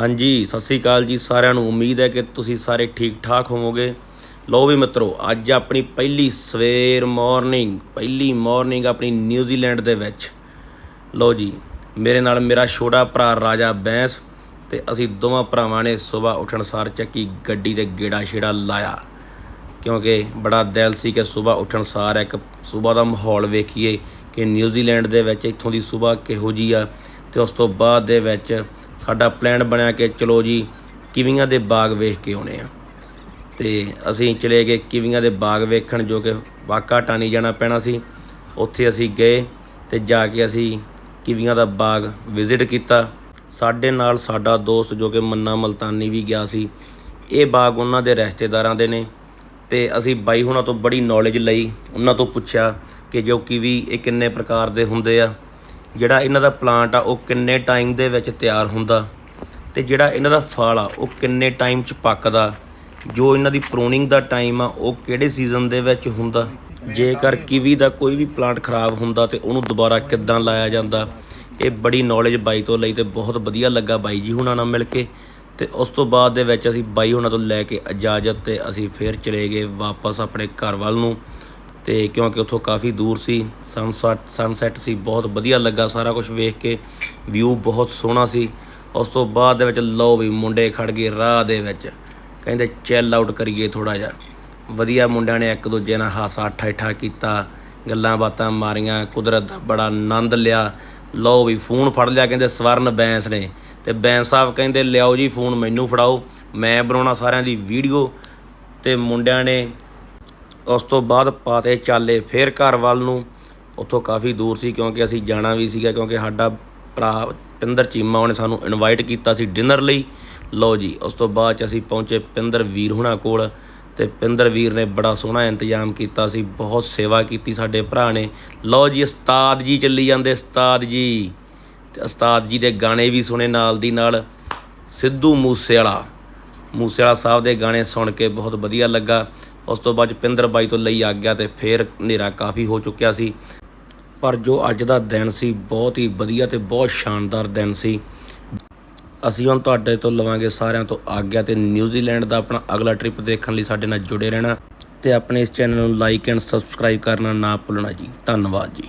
ਹਾਂਜੀ, ਸਤਿ ਸ੍ਰੀ ਅਕਾਲ ਜੀ ਸਾਰਿਆਂ ਨੂੰ। ਉਮੀਦ ਹੈ ਕਿ ਤੁਸੀਂ ਸਾਰੇ ਠੀਕ ਠਾਕ ਹੋਵੋਗੇ। ਲਓ ਵੀ ਮਿੱਤਰੋ, ਅੱਜ ਆਪਣੀ ਪਹਿਲੀ ਸਵੇਰ ਮਾਰਨਿੰਗ ਪਹਿਲੀ ਮਾਰਨਿੰਗ ਆਪਣੀ ਨਿਊਜ਼ੀਲੈਂਡ ਦੇ ਵਿੱਚ। ਲਓ ਜੀ, ਮੇਰੇ ਨਾਲ ਮੇਰਾ ਛੋਟਾ ਭਰਾ ਰਾਜਾ ਬੈਂਸ ਤੇ ਅਸੀਂ ਦੋਵਾਂ ਭਰਾਵਾਂ ਨੇ ਸਵੇਰ ਉੱਠਣ ਸਾਰ ਚੱਕੀ ਗੱਡੀ ਤੇ ਗੇੜਾ ਛੇੜਾ ਲਾਇਆ। ਕਿਉਂਕਿ ਬੜਾ ਦਿਲ ਸੀ ਕਿ ਸਵੇਰ ਉੱਠਣ ਸਾਰ ਇੱਕ ਸਵੇਰ ਦਾ ਮਾਹੌਲ ਵੇਖੀਏ ਕਿ ਨਿਊਜ਼ੀਲੈਂਡ ਦੇ ਵਿੱਚ ਇੱਥੋਂ ਦੀ ਸਵੇਰ ਕਿਹੋ ਜੀ ਆ ਤੇ ਉਸ ਤੋਂ ਬਾਅਦ ਦੇ ਵਿੱਚ ਸਾਡਾ ਪਲਾਨ ਬਣਿਆ ਕਿ ਚਲੋ ਜੀ, ਕਿਵੀਆਂ ਦੇ ਬਾਗ ਵੇਖ ਕੇ ਆਉਣੇ ਆ। ਤੇ ਅਸੀਂ ਚਲੇ ਗਏ ਕਿਵੀਆਂ ਦੇ ਬਾਗ ਵੇਖਣ ਜੋ ਕਿ ਵਾਕਾ ਟਾਣੀ ਜਾਣਾ ਪੈਣਾ ਸੀ। ਉੱਥੇ ਅਸੀਂ ਗਏ ਤੇ ਜਾ ਕੇ ਅਸੀਂ ਕਿਵੀਆਂ ਦਾ ਬਾਗ ਵਿਜ਼ਿਟ ਕੀਤਾ। ਸਾਡੇ ਨਾਲ ਸਾਡਾ ਦੋਸਤ ਜੋ ਕਿ ਮੰਨਾ ਮਲਤਾਨੀ ਵੀ ਗਿਆ ਸੀ, ਇਹ ਬਾਗ ਉਹਨਾਂ ਦੇ ਰਿਸ਼ਤੇਦਾਰਾਂ ਦੇ ਨੇ। ਤੇ ਅਸੀਂ ਬਾਈ ਹੁਣਾਂ ਤੋਂ ਬੜੀ ਨੌਲੇਜ ਲਈ, ਉਹਨਾਂ ਤੋਂ ਪੁੱਛਿਆ ਕਿ ਜੋ ਕਿਵੀ ਇਹ ਕਿੰਨੇ ਪ੍ਰਕਾਰ ਦੇ ਹੁੰਦੇ ਆ। ਜਿਹੜਾ ਇਹਨਾਂ ਦਾ ਪਲਾਂਟ ਆ, ਉਹ ਕਿੰਨੇ ਟਾਈਮ ਦੇ ਵਿੱਚ ਤਿਆਰ ਹੁੰਦਾ ਤੇ ਜਿਹੜਾ ਇਹਨਾਂ ਦਾ ਫਲ ਆ, ਉਹ ਕਿੰਨੇ ਟਾਈਮ ਚ ਪੱਕਦਾ, ਜੋ ਇਹਨਾਂ ਦੀ ਪ੍ਰੂਨਿੰਗ ਦਾ ਟਾਈਮ ਆ, ਉਹ ਕਿਹੜੇ ਸੀਜ਼ਨ ਦੇ ਵਿੱਚ ਹੁੰਦਾ, ਜੇਕਰ ਕਿਵੀ ਦਾ ਕੋਈ ਵੀ ਪਲਾਂਟ ਖਰਾਬ ਹੁੰਦਾ ਤੇ ਉਹਨੂੰ ਦੁਬਾਰਾ ਕਿੱਦਾਂ ਲਾਇਆ ਜਾਂਦਾ, ਇਹ ਬੜੀ ਨੌਲੇਜ ਬਾਈ ਤੋਂ ਲਈ ਤੇ ਬਹੁਤ ਵਧੀਆ ਲੱਗਾ ਬਾਈ ਜੀ ਹੁਣਾਂ ਨਾਲ ਮਿਲ ਕੇ। ਤੇ ਉਸ ਤੋਂ ਬਾਅਦ ਦੇ ਵਿੱਚ ਅਸੀਂ ਬਾਈ ਹੁਣਾਂ ਤੋਂ ਲੈ ਕੇ ਇਜਾਜ਼ਤ ਤੇ ਅਸੀਂ ਫੇਰ ਚਲੇ ਗਏ ਵਾਪਸ ਆਪਣੇ ਘਰ ਵੱਲ ਨੂੰ। ਤੇ ਕਿਉਂਕਿ ਉੱਥੋਂ ਕਾਫੀ ਦੂਰ ਸੀ ਸਨਸੈਟ ਸਨਸੈਟ ਸੀ, ਬਹੁਤ ਵਧੀਆ ਲੱਗਾ ਸਾਰਾ ਕੁਝ ਵੇਖ ਕੇ ਵਿਊ ਬਹੁਤ ਸੋਹਣਾ ਸੀ। ਉਸ ਤੋਂ ਬਾਅਦ ਦੇ ਵਿੱਚ ਲਓ ਵੀ ਮੁੰਡੇ ਖੜ ਗਏ ਰਾਹ ਦੇ ਵਿੱਚ, ਕਹਿੰਦੇ ਚੈੱਲ ਆਊਟ ਕਰੀਏ ਥੋੜਾ ਜਿਹਾ। ਵਧੀਆ ਮੁੰਡਿਆਂ ਨੇ ਇੱਕ ਦੂਜੇ ਨਾਲ ਹਾਸਾ ਠਾਠਾ ਕੀਤਾ, ਗੱਲਾਂ ਬਾਤਾਂ ਮਾਰੀਆਂ, ਕੁਦਰਤ ਦਾ ਬੜਾ ਆਨੰਦ ਲਿਆ। ਲਓ ਵੀ ਫੋਨ ਫੜ ਲਿਆ ਕਹਿੰਦੇ ਸਵਰਨ ਬੈਂਸ ਨੇ ਤੇ ਬੈਂਸ ਸਾਹਿਬ ਕਹਿੰਦੇ, ਲਿਆਓ ਜੀ ਫੋਨ, ਮੈਨੂੰ ਫੜਾਓ, ਮੈਂ ਬਣਾਉਣਾ ਸਾਰਿਆਂ ਦੀ ਵੀਡੀਓ ਤੇ ਮੁੰਡਿਆਂ ਨੇ ਉਸ ਤੋਂ ਬਾਅਦ ਪਾਤੇ ਚਾਲੇ ਫੇਰ ਘਰ ਵੱਲ ਨੂੰ। ਉੱਥੋਂ ਕਾਫੀ ਦੂਰ ਸੀ ਕਿਉਂਕਿ ਅਸੀਂ ਜਾਣਾ ਵੀ ਸੀਗਾ ਕਿਉਂਕਿ ਸਾਡਾ ਭਰਾ ਪਿੰਦਰ ਚੀਮਾ ਉਹਨੇ ਸਾਨੂੰ ਇਨਵਾਈਟ ਕੀਤਾ ਸੀ ਡਿਨਰ ਲਈ। ਲਓ ਜੀ, ਉਸ ਤੋਂ ਬਾਅਦ ਚ ਅਸੀਂ ਪਹੁੰਚੇ ਪਿੰਦਰ ਵੀਰ ਹੁਣਾਂ ਕੋਲ ਤੇ ਪਿੰਦਰ ਵੀਰ ਨੇ ਬੜਾ ਸੋਹਣਾ ਇੰਤਜ਼ਾਮ ਕੀਤਾ ਸੀ, ਬਹੁਤ ਸੇਵਾ ਕੀਤੀ ਸਾਡੇ ਭਰਾ ਨੇ। ਲਓ ਜੀ, ਉਸਤਾਦ ਜੀ ਚੱਲੀ ਜਾਂਦੇ, ਉਸਤਾਦ ਜੀ। ਤੇ ਉਸਤਾਦ ਜੀ ਦੇ ਗਾਣੇ ਵੀ ਸੁਣੇ ਨਾਲ ਦੀ ਨਾਲ। ਸਿੱਧੂ ਮੂਸੇ ਵਾਲਾ ਮੂਸੇ ਵਾਲਾ ਸਾਹਿਬ ਦੇ ਗਾਣੇ ਸੁਣ ਕੇ ਬਹੁਤ ਵਧੀਆ ਲੱਗਾ। ਉਸ ਤੋਂ ਬਾਅਦ ਪਿੰਦਰ ਬਾਈ ਤੋਂ ਲਈ ਆ ਗਿਆ ਤੇ ਫੇਰ ਹਨੇਰਾ ਕਾਫੀ ਹੋ ਚੁੱਕਿਆ ਸੀ। ਪਰ ਜੋ ਅੱਜ ਦਾ ਦਿਨ ਸੀ, ਬਹੁਤ ਹੀ ਵਧੀਆ ਤੇ ਬਹੁਤ ਸ਼ਾਨਦਾਰ ਦਿਨ ਸੀ। ਅਸੀਂ ਹੁਣ ਤੁਹਾਡੇ ਤੋਂ ਲਵਾਂਗੇ ਸਾਰਿਆਂ ਤੋਂ ਆਗਿਆ ਤੇ ਨਿਊਜ਼ੀਲੈਂਡ ਦਾ ਆਪਣਾ ਅਗਲਾ ਟ੍ਰਿਪ ਦੇਖਣ ਲਈ ਸਾਡੇ ਨਾਲ ਜੁੜੇ ਰਹਿਣਾ ਤੇ ਆਪਣੇ ਇਸ ਚੈਨਲ ਨੂੰ ਲਾਈਕ ਐਂਡ ਸਬਸਕ੍ਰਾਈਬ ਕਰਨਾ ਨਾ ਭੁੱਲਣਾ ਜੀ। ਧੰਨਵਾਦ ਜੀ।